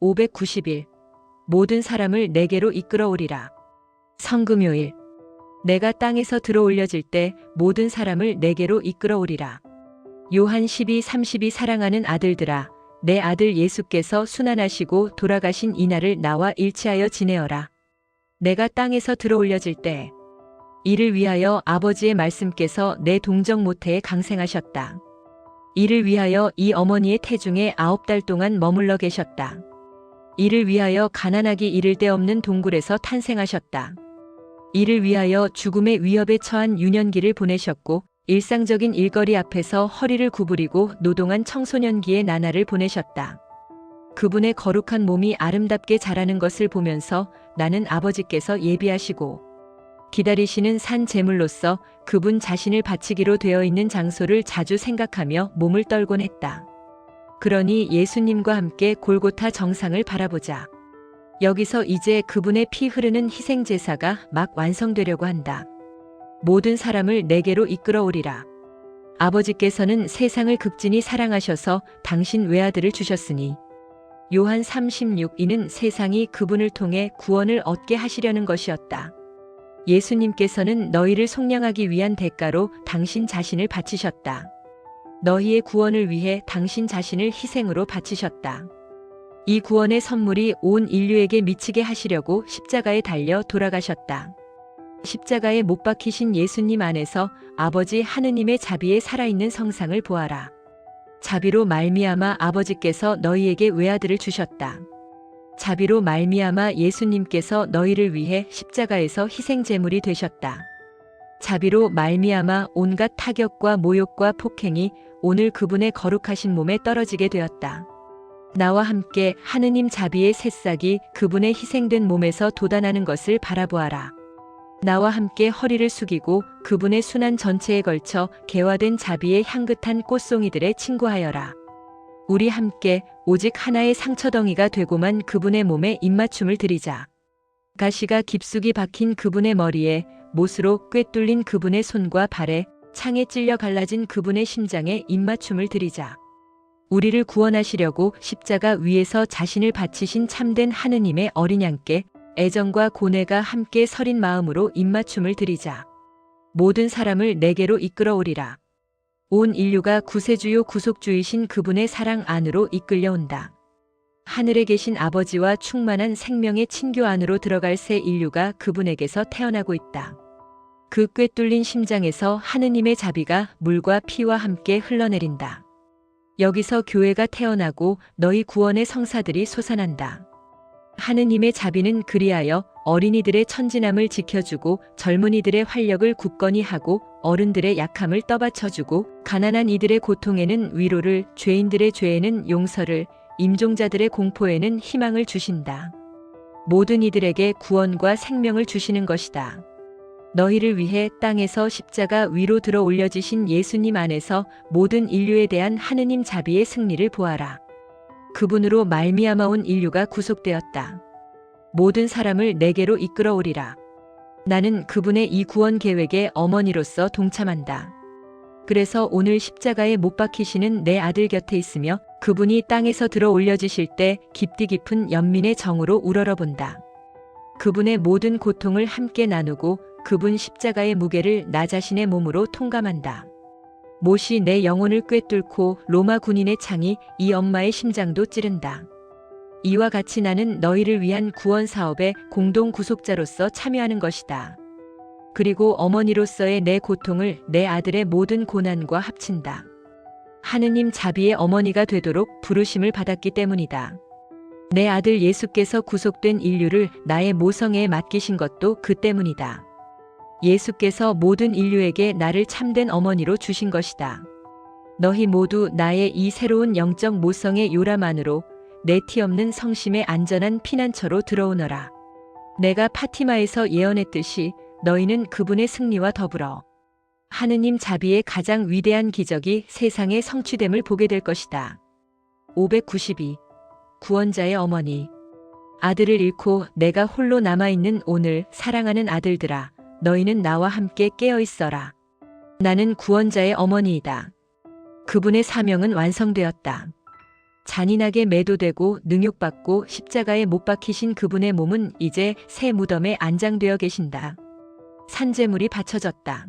590일 모든 사람을 내게로 이끌어오리라. 성금요일 내가 땅에서 들어올려질 때 모든 사람을 내게로 이끌어오리라. 요한 12, 32 사랑하는 아들들아 내 아들 예수께서 순환하시고 돌아가신 이날을 나와 일치하여 지내어라. 내가 땅에서 들어올려질 때 이를 위하여 아버지의 말씀께서 내 동정 모태에 강생하셨다. 이를 위하여 이 어머니의 태중에 아홉 달 동안 머물러 계셨다. 이를 위하여 가난하기 이를 데 없는 동굴에서 탄생하셨다. 이를 위하여 죽음의 위협에 처한 유년기를 보내셨고 일상적인 일거리 앞에서 허리를 구부리고 노동한 청소년기의 나날을 보내셨다. 그분의 거룩한 몸이 아름답게 자라는 것을 보면서 나는 아버지께서 예비하시고 기다리시는 산 제물로서 그분 자신을 바치기로 되어 있는 장소를 자주 생각하며 몸을 떨곤 했다. 그러니 예수님과 함께 골고타 정상을 바라보자. 여기서 이제 그분의 피 흐르는 희생 제사가 막 완성되려고 한다. 모든 사람을 내게로 이끌어 오리라. 아버지께서는 세상을 극진히 사랑하셔서 당신 외아들을 주셨으니 요한 36 이는 세상이 그분을 통해 구원을 얻게 하시려는 것이었다. 예수님께서는 너희를 속량하기 위한 대가로 당신 자신을 바치셨다. 너희의 구원을 위해 당신 자신을 희생으로 바치셨다. 이 구원의 선물이 온 인류에게 미치게 하시려고 십자가에 달려 돌아가셨다. 십자가에 못 박히신 예수님 안에서 아버지 하느님의 자비에 살아있는 성상을 보아라. 자비로 말미암아 아버지께서 너희에게 외아들을 주셨다. 자비로 말미암아 예수님께서 너희를 위해 십자가에서 희생 제물이 되셨다. 자비로 말미암아 온갖 타격과 모욕과 폭행이 오늘 그분의 거룩하신 몸에 떨어지게 되었다. 나와 함께 하느님 자비의 새싹이 그분의 희생된 몸에서 돋아나는 것을 바라보아라. 나와 함께 허리를 숙이고 그분의 순환 전체에 걸쳐 개화된 자비의 향긋한 꽃송이들에 친구하여라. 우리 함께 오직 하나의 상처덩이가 되고만 그분의 몸에 입맞춤을 드리자. 가시가 깊숙이 박힌 그분의 머리에 못으로 꿰뚫린 그분의 손과 발에 창에 찔려 갈라진 그분의 심장에 입맞춤을 드리자. 우리를 구원하시려고 십자가 위에서 자신을 바치신 참된 하느님의 어린 양께 애정과 고뇌가 함께 서린 마음으로 입맞춤을 드리자. 모든 사람을 내게로 이끌어 오리라. 온 인류가 구세주요 구속주이신 그분의 사랑 안으로 이끌려온다. 하늘에 계신 아버지와 충만한 생명의 친교 안으로 들어갈 새 인류가 그분에게서 태어나고 있다. 그 꿰뚫린 심장에서 하느님의 자비가 물과 피와 함께 흘러내린다. 여기서 교회가 태어나고 너희 구원의 성사들이 솟아난다. 하느님의 자비는 그리하여 어린이들의 천진함을 지켜주고 젊은이들의 활력을 굳건히 하고 어른들의 약함을 떠받쳐주고 가난한 이들의 고통에는 위로를 죄인들의 죄에는 용서를 임종자들의 공포에는 희망을 주신다. 모든 이들에게 구원과 생명을 주시는 것이다. 너희를 위해 땅에서 십자가 위로 들어 올려지신 예수님 안에서 모든 인류에 대한 하느님 자비의 승리를 보아라. 그분으로 말미암아 온 인류가 구속되었다. 모든 사람을 내게로 이끌어 오리라. 나는 그분의 이 구원 계획에 어머니로서 동참한다. 그래서 오늘 십자가에 못 박히시는 내 아들 곁에 있으며 그분이 땅에서 들어 올려지실 때 깊디 깊은 연민의 정으로 우러러본다. 그분의 모든 고통을 함께 나누고 그분 십자가의 무게를 나 자신의 몸으로 통감한다. 못이 내 영혼을 꿰뚫고 로마 군인의 창이 이 엄마의 심장도 찌른다. 이와 같이 나는 너희를 위한 구원 사업에 공동 구속자로서 참여하는 것이다. 그리고 어머니로서의 내 고통을 내 아들의 모든 고난과 합친다. 하느님 자비의 어머니가 되도록 부르심을 받았기 때문이다. 내 아들 예수께서 구속된 인류를 나의 모성애에 맡기신 것도 그 때문이다. 예수께서 모든 인류에게 나를 참된 어머니로 주신 것이다. 너희 모두 나의 이 새로운 영적 모성의 요람안으로 내 티 없는 성심의 안전한 피난처로 들어오너라. 내가 파티마에서 예언했듯이 너희는 그분의 승리와 더불어 하느님 자비의 가장 위대한 기적이 세상에 성취됨을 보게 될 것이다. 592. 구원자의 어머니. 아들을 잃고 내가 홀로 남아있는 오늘 사랑하는 아들들아. 너희는 나와 함께 깨어 있어라. 나는 구원자의 어머니이다. 그분의 사명은 완성되었다. 잔인하게 매도되고 능욕받고 십자가에 못 박히신 그분의 몸은 이제 새 무덤에 안장되어 계신다. 산재물이 바쳐졌다.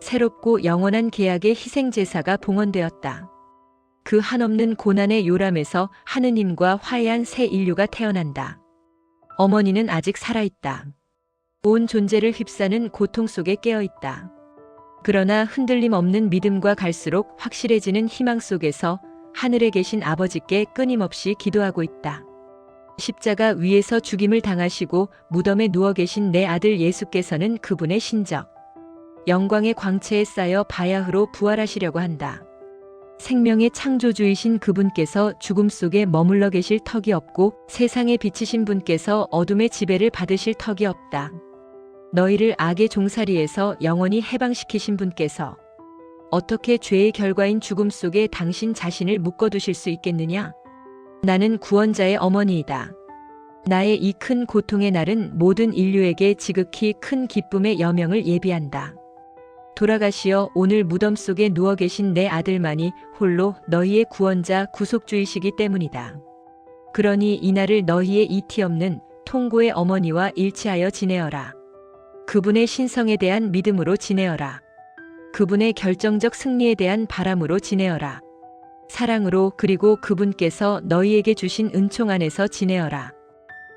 새롭고 영원한 계약의 희생제사가 봉헌되었다. 그 한없는 고난의 요람에서 하느님과 화해한 새 인류가 태어난다. 어머니는 아직 살아있다. 온 존재를 휩싸는 고통 속에 깨어있다. 그러나 흔들림 없는 믿음과 갈수록 확실해지는 희망 속에서 하늘에 계신 아버지께 끊임없이 기도하고 있다. 십자가 위에서 죽임을 당하시고 무덤에 누워 계신 내 아들 예수께서는 그분의 신적, 영광의 광채에 쌓여 바야흐로 부활하시려고 한다. 생명의 창조주이신 그분께서 죽음 속에 머물러 계실 턱이 없고 세상에 비치신 분께서 어둠의 지배를 받으실 턱이 없다. 너희를 악의 종살이에서 영원히 해방시키신 분께서 어떻게 죄의 결과인 죽음 속에 당신 자신을 묶어두실 수 있겠느냐? 나는 구원자의 어머니이다. 나의 이 큰 고통의 날은 모든 인류에게 지극히 큰 기쁨의 여명을 예비한다. 돌아가시어 오늘 무덤 속에 누워 계신 내 아들만이 홀로 너희의 구원자 구속주이시기 때문이다. 그러니 이날을 너희의 이티 없는 통고의 어머니와 일치하여 지내어라. 그분의 신성에 대한 믿음으로 지내어라. 그분의 결정적 승리에 대한 바람으로 지내어라. 사랑으로 그리고 그분께서 너희에게 주신 은총 안에서 지내어라.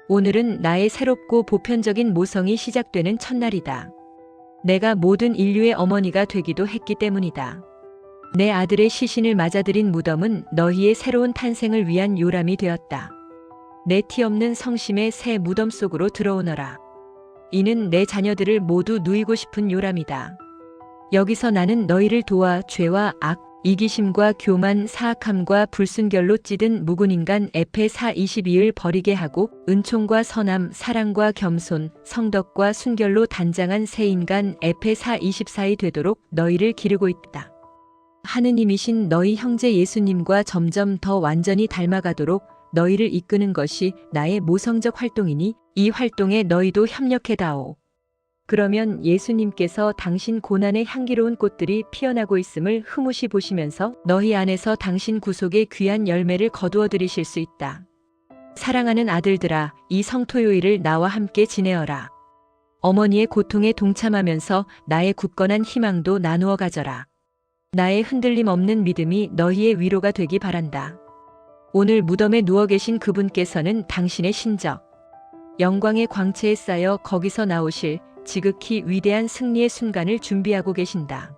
오늘은 나의 새롭고 보편적인 모성이 시작되는 첫날이다. 내가 모든 인류의 어머니가 되기도 했기 때문이다. 내 아들의 시신을 맞아들인 무덤은 너희의 새로운 탄생을 위한 요람이 되었다. 내 티 없는 성심의 새 무덤 속으로 들어오너라. 이는 내 자녀들을 모두 누이고 싶은 요람이다. 여기서 나는 너희를 도와 죄와 악, 이기심과 교만, 사악함과 불순결로 찌든 묵은 인간 에페 4 22을 버리게 하고 은총과 선함, 사랑과 겸손, 성덕과 순결로 단장한 새 인간 에페 4 24이 되도록 너희를 기르고 있다. 하느님이신 너희 형제 예수님과 점점 더 완전히 닮아가도록 너희를 이끄는 것이 나의 모성적 활동이니 이 활동에 너희도 협력해다오. 그러면 예수님께서 당신 고난의 향기로운 꽃들이 피어나고 있음을 흐뭇이 보시면서 너희 안에서 당신 구속의 귀한 열매를 거두어 들이실 수 있다. 사랑하는 아들들아, 이 성토요일을 나와 함께 지내어라. 어머니의 고통에 동참하면서 나의 굳건한 희망도 나누어 가져라. 나의 흔들림 없는 믿음이 너희의 위로가 되기 바란다. 오늘 무덤에 누워 계신 그분께서는 당신의 신적, 영광의 광채에 쌓여 거기서 나오실 지극히 위대한 승리의 순간을 준비하고 계신다.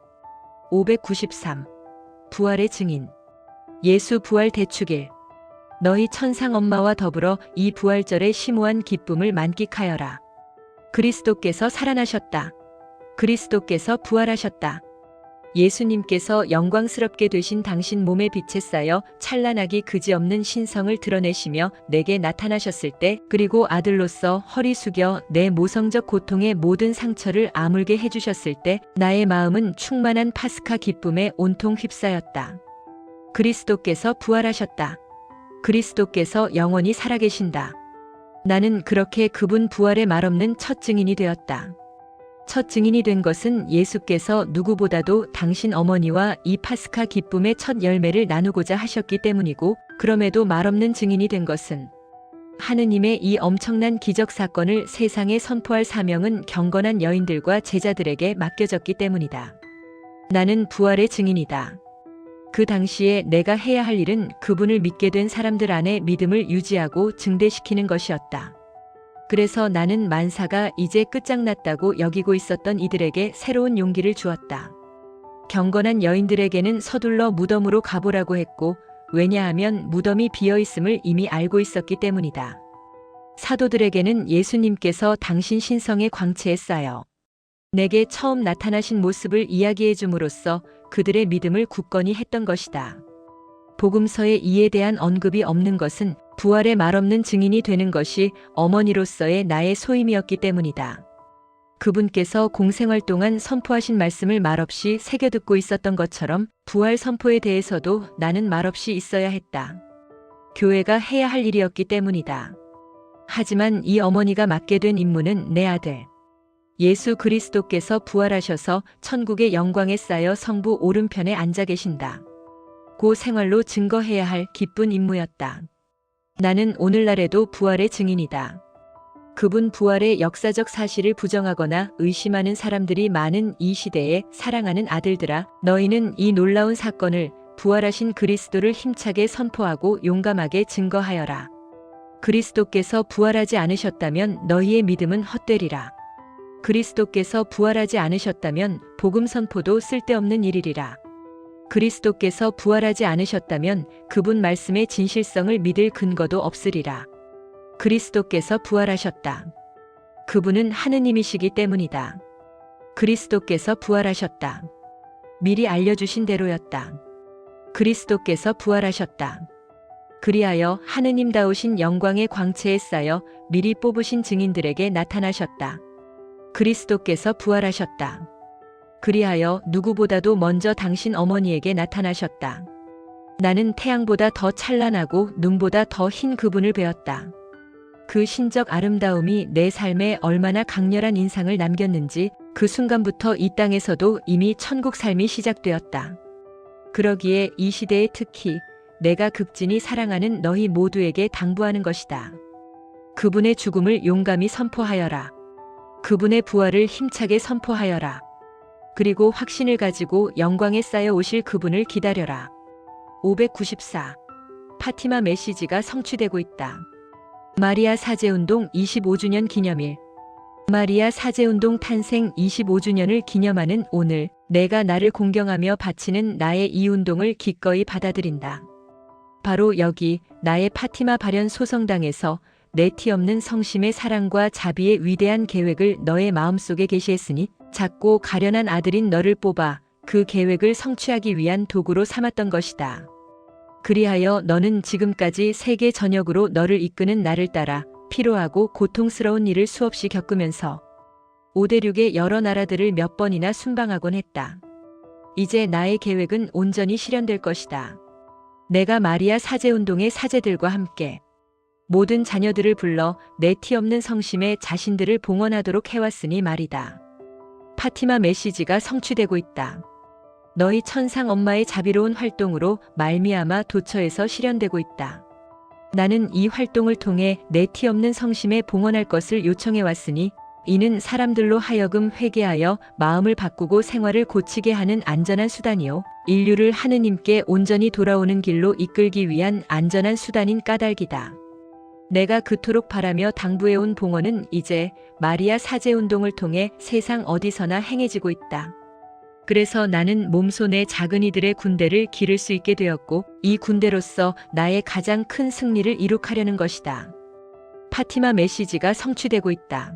593. 부활의 증인. 예수 부활 대축일. 너희 천상 엄마와 더불어 이 부활절의 심오한 기쁨을 만끽하여라. 그리스도께서 살아나셨다. 그리스도께서 부활하셨다. 예수님께서 영광스럽게 되신 당신 몸의 빛에 쌓여 찬란하기 그지없는 신성을 드러내시며 내게 나타나셨을 때 그리고 아들로서 허리 숙여 내 모성적 고통의 모든 상처를 아물게 해주셨을 때 나의 마음은 충만한 파스카 기쁨에 온통 휩싸였다. 그리스도께서 부활하셨다. 그리스도께서 영원히 살아계신다. 나는 그렇게 그분 부활의 말없는 첫 증인이 되었다. 첫 증인이 된 것은 예수께서 누구보다도 당신 어머니와 이 파스카 기쁨의 첫 열매를 나누고자 하셨기 때문이고, 그럼에도 말없는 증인이 된 것은 하느님의 이 엄청난 기적 사건을 세상에 선포할 사명은 경건한 여인들과 제자들에게 맡겨졌기 때문이다. 나는 부활의 증인이다. 그 당시에 내가 해야 할 일은 그분을 믿게 된 사람들 안에 믿음을 유지하고 증대시키는 것이었다. 그래서 나는 만사가 이제 끝장났다고 여기고 있었던 이들에게 새로운 용기를 주었다. 경건한 여인들에게는 서둘러 무덤으로 가보라고 했고, 왜냐하면 무덤이 비어 있음을 이미 알고 있었기 때문이다. 사도들에게는 예수님께서 당신 신성의 광채에 쌓여 내게 처음 나타나신 모습을 이야기해 줌으로써 그들의 믿음을 굳건히 했던 것이다. 복음서에 이에 대한 언급이 없는 것은 부활의 말없는 증인이 되는 것이 어머니로서의 나의 소임이었기 때문이다. 그분께서 공생활 동안 선포하신 말씀을 말없이 새겨 듣고 있었던 것처럼 부활 선포에 대해서도 나는 말없이 있어야 했다. 교회가 해야 할 일이었기 때문이다. 하지만 이 어머니가 맡게 된 임무는 내 아들. 예수 그리스도께서 부활하셔서 천국의 영광에 쌓여 성부 오른편에 앉아 계신다. 받고 생활로 증거해야 할 기쁜 임무였다. 나는 오늘날에도 부활의 증인이다. 그분 부활의 역사적 사실을 부정하거나 의심하는 사람들이 많은 이 시대에 사랑하는 아들들아, 너희는 이 놀라운 사건을 부활하신 그리스도를 힘차게 선포하고 용감하게 증거하여라. 그리스도께서 부활하지 않으셨다면 너희의 믿음은 헛되리라. 그리스도께서 부활하지 않으셨다면 복음 선포도 쓸데없는 일이리라. 그리스도께서 부활하지 않으셨다면 그분 말씀의 진실성을 믿을 근거도 없으리라. 그리스도께서 부활하셨다. 그분은 하느님이시기 때문이다. 그리스도께서 부활하셨다. 미리 알려주신 대로였다. 그리스도께서 부활하셨다. 그리하여 하느님다우신 영광의 광채에 쌓여 미리 뽑으신 증인들에게 나타나셨다. 그리스도께서 부활하셨다. 그리하여 누구보다도 먼저 당신 어머니에게 나타나셨다. 나는 태양보다 더 찬란하고 눈보다 더 흰 그분을 배웠다. 그 신적 아름다움이 내 삶에 얼마나 강렬한 인상을 남겼는지 그 순간부터 이 땅에서도 이미 천국 삶이 시작되었다. 그러기에 이 시대에 특히 내가 극진히 사랑하는 너희 모두에게 당부하는 것이다. 그분의 죽음을 용감히 선포하여라. 그분의 부활을 힘차게 선포하여라. 그리고 확신을 가지고 영광에 쌓여 오실 그분을 기다려라. 594. 파티마 메시지가 성취되고 있다. 마리아 사제운동 25주년 기념일. 마리아 사제운동 탄생 25주년을 기념하는 오늘, 내가 나를 공경하며 바치는 나의 이 운동을 기꺼이 받아들인다. 바로 여기, 나의 파티마 발현 소성당에서 내 티 없는 성심의 사랑과 자비의 위대한 계획을 너의 마음속에 게시했으니 작고 가련한 아들인 너를 뽑아 그 계획을 성취하기 위한 도구로 삼았던 것이다. 그리하여 너는 지금까지 세계 전역으로 너를 이끄는 나를 따라 피로하고 고통스러운 일을 수없이 겪으면서 5대6의 여러 나라들을 몇 번이나 순방하곤 했다. 이제 나의 계획은 온전히 실현될 것이다. 내가 마리아 사제운동의 사제들과 함께 모든 자녀들을 불러 내 티 없는 성심에 자신들을 봉헌하도록 해왔으니 말이다. 파티마 메시지가 성취되고 있다. 너희 천상 엄마의 자비로운 활동으로 말미암아 도처에서 실현되고 있다. 나는 이 활동을 통해 내 티 없는 성심에 봉헌할 것을 요청해 왔으니 이는 사람들로 하여금 회개하여 마음을 바꾸고 생활을 고치게 하는 안전한 수단이요. 인류를 하느님께 온전히 돌아오는 길로 이끌기 위한 안전한 수단인 까닭이다. 내가 그토록 바라며 당부해온 봉헌은 이제 마리아 사제 운동을 통해 세상 어디서나 행해지고 있다. 그래서 나는 몸손의 작은 이들의 군대를 기를 수 있게 되었고 이 군대로서 나의 가장 큰 승리를 이룩하려는 것이다. 파티마 메시지가 성취되고 있다.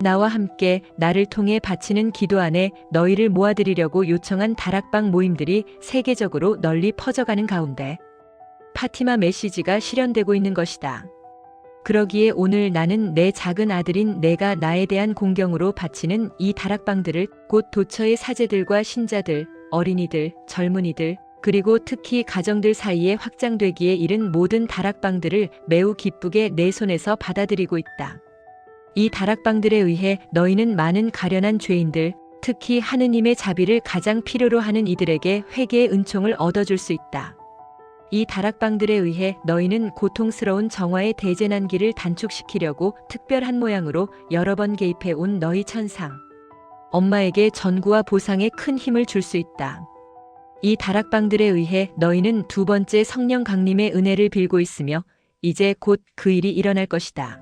나와 함께 나를 통해 바치는 기도 안에 너희를 모아드리려고 요청한 다락방 모임들이 세계적으로 널리 퍼져가는 가운데 파티마 메시지가 실현되고 있는 것이다. 그러기에 오늘 나는 내 작은 아들인 내가 나에 대한 공경으로 바치는 이 다락방들을 곧 도처의 사제들과 신자들, 어린이들, 젊은이들, 그리고 특히 가정들 사이에 확장되기에 이른 모든 다락방들을 매우 기쁘게 내 손에서 받아들이고 있다. 이 다락방들에 의해 너희는 많은 가련한 죄인들, 특히 하느님의 자비를 가장 필요로 하는 이들에게 회개의 은총을 얻어줄 수 있다. 이 다락방들에 의해 너희는 고통스러운 정화의 대재난기를 단축시키려고 특별한 모양으로 여러 번 개입해 온 너희 천상. 엄마에게 전구와 보상에 큰 힘을 줄 수 있다. 이 다락방들에 의해 너희는 두 번째 성령 강림의 은혜를 빌고 있으며 이제 곧 그 일이 일어날 것이다.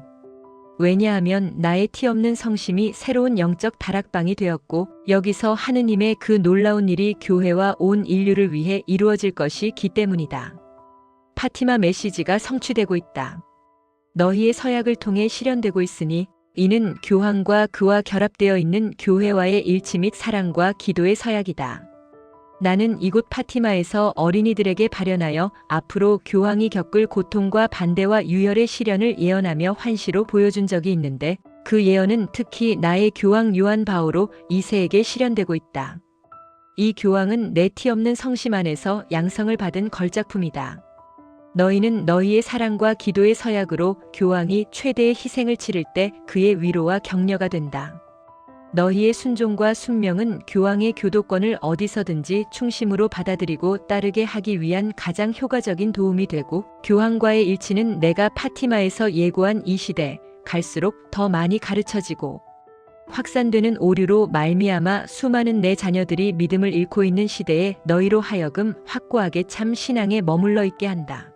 왜냐하면 나의 티 없는 성심이 새로운 영적 다락방이 되었고 여기서 하느님의 그 놀라운 일이 교회와 온 인류를 위해 이루어질 것이기 때문이다. 파티마 메시지가 성취되고 있다. 너희의 서약을 통해 실현되고 있으니 이는 교황과 그와 결합되어 있는 교회와의 일치 및 사랑과 기도의 서약이다. 나는 이곳 파티마에서 어린이들에게 발현하여 앞으로 교황이 겪을 고통과 반대와 유혈의 시련을 예언하며 환시로 보여준 적이 있는데 그 예언은 특히 나의 교황 요한 바오로 2세에게 실현되고 있다. 이 교황은 내 티 없는 성심 안에서 양성을 받은 걸작품이다. 너희는 너희의 사랑과 기도의 서약으로 교황이 최대의 희생을 치를 때 그의 위로와 격려가 된다. 너희의 순종과 순명은 교황의 교도권을 어디서든지 충심으로 받아들이고 따르게 하기 위한 가장 효과적인 도움이 되고 교황과의 일치는 내가 파티마에서 예고한 이 시대 갈수록 더 많이 가르쳐지고 확산되는 오류로 말미암아 수많은 내 자녀들이 믿음을 잃고 있는 시대에 너희로 하여금 확고하게 참 신앙에 머물러 있게 한다.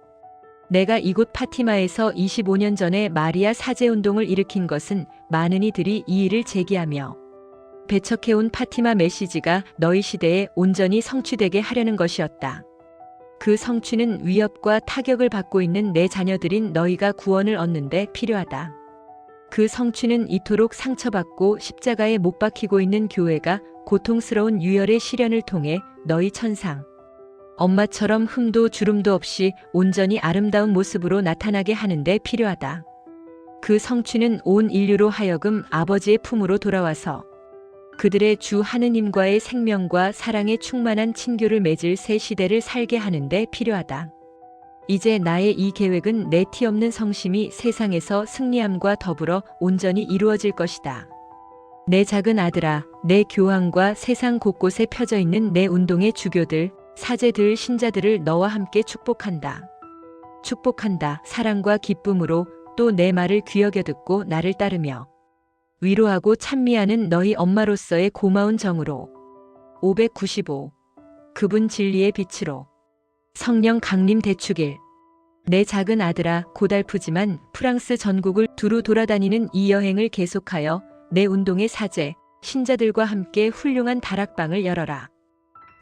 내가 이곳 파티마에서 25년 전에 마리아 사제 운동을 일으킨 것은 많은 이들이 이 일을 제기하며 배척해온 파티마 메시지가 너희 시대에 온전히 성취되게 하려는 것이었다. 그 성취는 위협과 타격을 받고 있는 내 자녀들인 너희가 구원을 얻는데 필요하다. 그 성취는 이토록 상처받고 십자가에 못 박히고 있는 교회가 고통스러운 유혈의 시련을 통해 너희 천상, 엄마처럼 흠도 주름도 없이 온전히 아름다운 모습으로 나타나게 하는데 필요하다. 그 성취는 온 인류로 하여금 아버지의 품으로 돌아와서 그들의 주 하느님과의 생명과 사랑에 충만한 친교를 맺을 새 시대를 살게 하는데 필요하다. 이제 나의 이 계획은 내 티 없는 성심이 세상에서 승리함과 더불어 온전히 이루어질 것이다. 내 작은 아들아, 내 교황과 세상 곳곳에 펴져 있는 내 운동의 주교들, 사제들, 신자들을 너와 함께 축복한다. 축복한다. 사랑과 기쁨으로 또 내 말을 귀여겨 듣고 나를 따르며 위로하고 찬미하는 너희 엄마로서의 고마운 정으로 595 그분 진리의 빛으로 성령 강림 대축일 내 작은 아들아 고달프지만 프랑스 전국을 두루 돌아다니는 이 여행을 계속하여 내 운동의 사제 신자들과 함께 훌륭한 다락방을 열어라.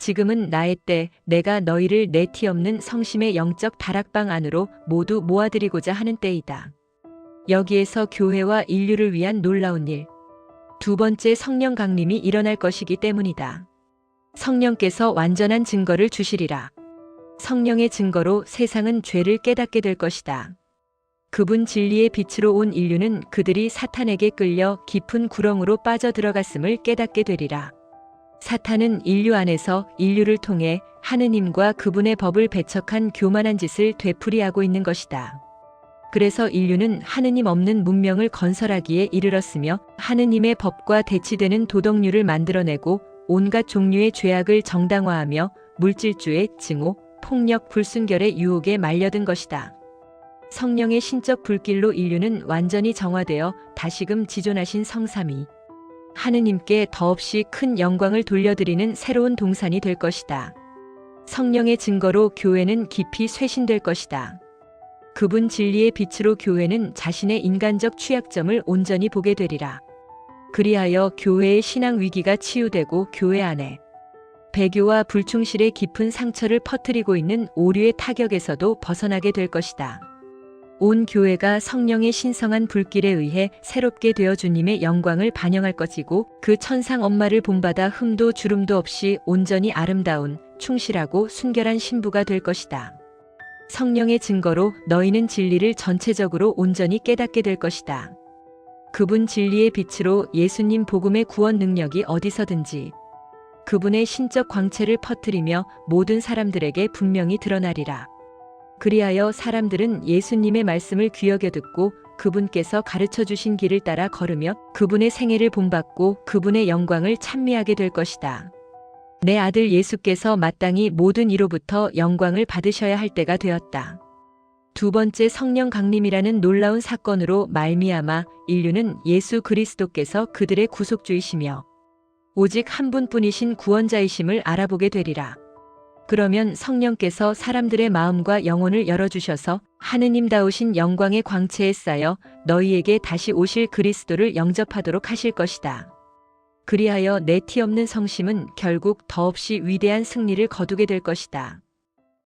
지금은 나의 때 내가 너희를 내 티 없는 성심의 영적 다락방 안으로 모두 모아드리고자 하는 때이다. 여기에서 교회와 인류를 위한 놀라운 일. 두 번째 성령 강림이 일어날 것이기 때문이다. 성령께서 완전한 증거를 주시리라. 성령의 증거로 세상은 죄를 깨닫게 될 것이다. 그분 진리의 빛으로 온 인류는 그들이 사탄에게 끌려 깊은 구렁으로 빠져 들어갔음을 깨닫게 되리라. 사탄은 인류 안에서 인류를 통해 하느님과 그분의 법을 배척한 교만한 짓을 되풀이하고 있는 것이다. 그래서 인류는 하느님 없는 문명을 건설하기에 이르렀으며 하느님의 법과 대치되는 도덕률을 만들어내고 온갖 종류의 죄악을 정당화하며 물질주의 증오, 폭력, 불순결의 유혹에 말려든 것이다. 성령의 신적 불길로 인류는 완전히 정화되어 다시금 지존하신 성삼이 하느님께 더없이 큰 영광을 돌려드리는 새로운 동산이 될 것이다. 성령의 증거로 교회는 깊이 쇄신될 것이다. 그분 진리의 빛으로 교회는 자신의 인간적 취약점을 온전히 보게 되리라. 그리하여 교회의 신앙 위기가 치유되고 교회 안에 배교와 불충실의 깊은 상처를 퍼뜨리고 있는 오류의 타격에서도 벗어나게 될 것이다. 온 교회가 성령의 신성한 불길에 의해 새롭게 되어 주님의 영광을 반영할 것이고 그 천상 엄마를 본받아 흠도 주름도 없이 온전히 아름다운 충실하고 순결한 신부가 될 것이다. 성령의 증거로 너희는 진리를 전체적으로 온전히 깨닫게 될 것이다. 그분 진리의 빛으로 예수님 복음의 구원 능력이 어디서든지 그분의 신적 광채를 퍼뜨리며 모든 사람들에게 분명히 드러나리라. 그리하여 사람들은 예수님의 말씀을 귀여겨 듣고 그분께서 가르쳐 주신 길을 따라 걸으며 그분의 생애를 본받고 그분의 영광을 찬미하게 될 것이다. 내 아들 예수께서 마땅히 모든 이로부터 영광을 받으셔야 할 때가 되었다. 두 번째 성령 강림이라는 놀라운 사건으로 말미암아 인류는 예수 그리스도께서 그들의 구속주이시며 오직 한 분뿐이신 구원자이심을 알아보게 되리라. 그러면 성령께서 사람들의 마음과 영혼을 열어주셔서 하느님다우신 영광의 광채에 쌓여 너희에게 다시 오실 그리스도를 영접하도록 하실 것이다. 그리하여 내 티 없는 성심은 결국 더없이 위대한 승리를 거두게 될 것이다.